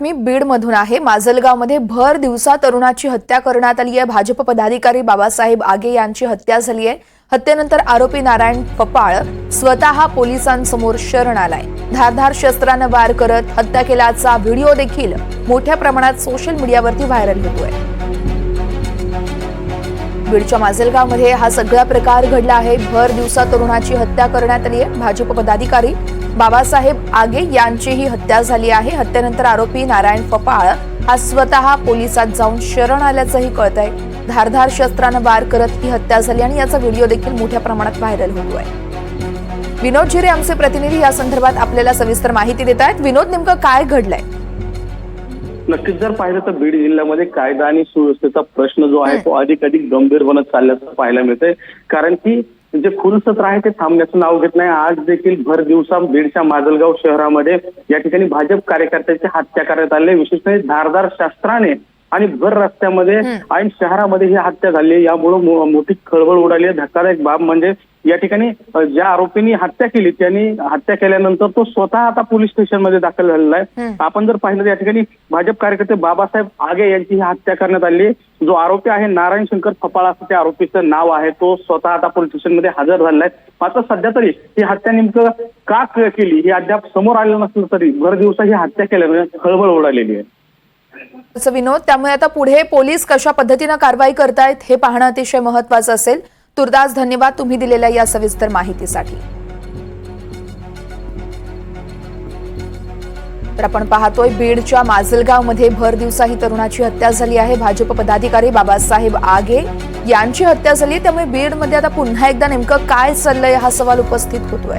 मी बीडमधून आहे. माजलगावमध्ये भर दिवसा तरुणाची हत्या करण्यात आली आहे. भाजप पदाधिकारी बाबासाहेब आगे यांची हत्या झाली आहे. हत्येनंतर आरोपी नारायण पपाळ स्वतः पोलिसांसमोर शरण आलाय धारधार शस्त्रानं वार करत हत्या केल्याचा व्हिडिओ देखील मोठ्या प्रमाणात सोशल मीडियावरती व्हायरल होतोय. बीडच्या माजलगावमध्ये हा सगळा प्रकार घडला आहे. भर दिवसा तरुणाची हत्या करण्यात आली आहे. भाजप पदाधिकारी बाबासाहेब आगे यांची ही हत्या झाली आहे. हत्येनंतर आरोपी नारायण पपाळ हा स्वतः पोलिसात जाऊन शरण आल्याचंही कळत आहे धारधार शस्त्रानं वार करत ही हत्या झाली आणि याचा व्हिडिओ देखील मोठ्या प्रमाणात व्हायरल होतोय विनोद झिरे आमचे प्रतिनिधी या संदर्भात आपल्याला सविस्तर माहिती देत आहेत. विनोद नेमकं काय घडलंय? नक्कीच जर पाहिलं तर बीड जिल्ह्यामध्ये कायदा आणि सुव्यवस्थेचा प्रश्न जो आहे तो अधिक अधिक गंभीर बनत चालल्याचं पाहायला मिळतंय. कारण की जे खुलसत्र आहे ते थांबण्याचं नाव घेत नाही. आज देखील भर दिवसा बीडच्या माजलगाव शहरामध्ये या ठिकाणी भाजप कार्यकर्त्यांची हत्या करण्यात आली विशेषतः धारदार शस्त्राने आणि भर रस्त्यामध्ये आणि शहरामध्ये ही हत्या झाली. यामुळे मोठी खळबळ उडाली धक्कादायक बाब म्हणजे या ठिकाणी ज्या आरोपींनी हत्या केली त्यांनी हत्या केल्यानंतर तो स्वतः आता पोलीस स्टेशनमध्ये दाखल झालेला आहे. आपण जर पाहिलं तर या ठिकाणी भाजप कार्यकर्ते बाबासाहेब आगे यांची ही हत्या करण्यात आली. जो आरोपी आहे नारायण शंकर फपाळ असं त्या आरोपीचं नाव आहे तो स्वतः आता पोलीस स्टेशनमध्ये हजर झालेला आहे मात्र सध्या तरी ही हत्या नेमकं का केली ही अद्याप समोर आलेलं नसलं तरी भर दिवसा ही हत्या केल्याने खळबळ उडालेली आहे विनोद त्यामुळे आता पुढे पोलीस कशा पद्धतीनं कारवाई करतायत हे पाहणं अतिशय महत्वाचं असेल तुर्दास धन्यवाद तुम्ही दिलेल्या या सविस्तर माहितीसाठी. तर आपण पाहतोय बीडच्या माजलगावमध्ये भर दिवसा ही तरुणाची हत्या झाली आहे. भाजप पदाधिकारी बाबासाहेब आगे यांची हत्या झाली त्यामुळे बीडमध्ये आता पुन्हा एकदा नेमकं काय चाललंय हा सवाल उपस्थित होतोय.